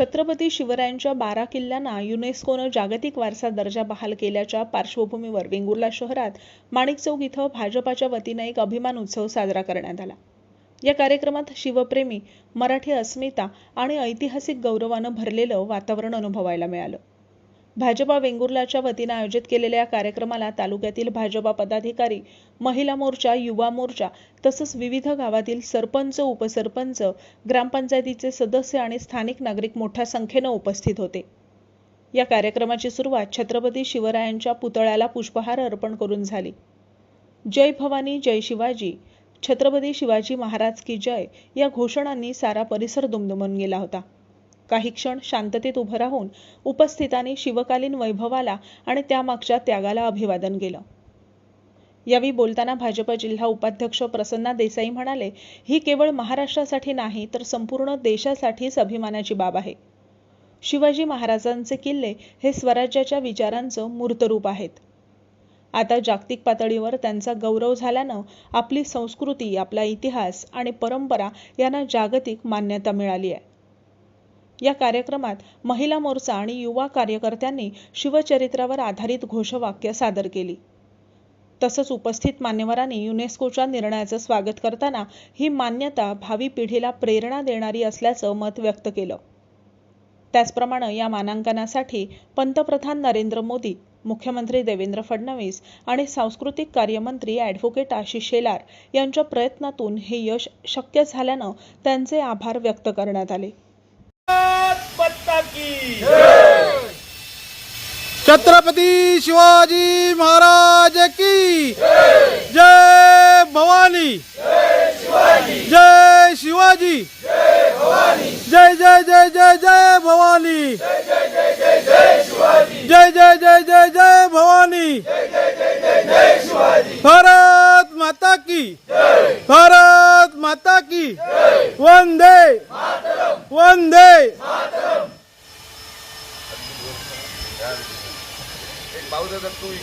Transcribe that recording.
छत्रपती शिवरायांच्या बारा किल्ल्यांना युनेस्कोनं जागतिक वारसा दर्जा बहाल केल्याच्या पार्श्वभूमीवर वेंगुर्ला शहरात माणिक चौक इथं भाजपाच्या वतीनं एक अभिमान उत्सव साजरा करण्यात आला. या कार्यक्रमात शिवप्रेमी मराठी अस्मिता आणि ऐतिहासिक गौरवानं भरलेलं वातावरण अनुभवायला मिळालं. भाजपा वेंगुर्लाच्या वतीनं आयोजित केलेल्या या कार्यक्रमाला तालुक्यातील भाजपा पदाधिकारी महिला मोर्चा युवा मोर्चा तसंच विविध गावातील सरपंच उपसरपंच ग्रामपंचायतीचे सदस्य आणि स्थानिक नागरिक मोठ्या संख्येनं उपस्थित होते. या कार्यक्रमाची सुरुवात छत्रपती शिवरायांच्या पुतळ्याला पुष्पहार अर्पण करून झाली. जय भवानी जय शिवाजी छत्रपती शिवाजी महाराज की जय या घोषणांनी सारा परिसर दुमदुमून गेला होता. काही क्षण शांततेत उभं राहून उपस्थितांनी शिवकालीन वैभवाला आणि त्यामागच्या त्यागाला अभिवादन केलं. यावेळी बोलताना भाजप जिल्हा उपाध्यक्ष प्रसन्ना देसाई म्हणाले ही केवळ महाराष्ट्रासाठी नाही तर संपूर्ण देशासाठीच अभिमानाची बाब आहे. शिवाजी महाराजांचे किल्ले हे स्वराज्याच्या विचारांचं मूर्तरूप आहेत. आता जागतिक पातळीवर त्यांचा गौरव झाल्यानं आपली संस्कृती आपला इतिहास आणि परंपरा यांना जागतिक मान्यता मिळाली आहे. या कार्यक्रमात महिला मोर्चा आणि युवा कार्यकर्त्यांनी शिवचरित्रावर आधारित घोषवाक्य सादर केली. तसंच उपस्थित मान्यवरांनी युनेस्कोच्या निर्णयाचं स्वागत करताना ही मान्यता भावी पिढीला प्रेरणा देणारी असल्याचं मत व्यक्त केलं. त्याचप्रमाणे या मानांकनासाठी पंतप्रधान नरेंद्र मोदी मुख्यमंत्री देवेंद्र फडणवीस आणि सांस्कृतिक कार्यमंत्री ॲडव्होकेट आशिष शेलार यांच्या प्रयत्नातून हे यश शक्य झाल्यानं त्यांचे आभार व्यक्त करण्यात आले. की। छत्रपती शिवाजी महाराज की। जय भवानी। जय शिवाजी। जय जय जय जय जय भवानी। जय जय जय जय जय भवानी। भारत माता की। भारत माता की। वंदे। वंदे। બાબુ દાદા તું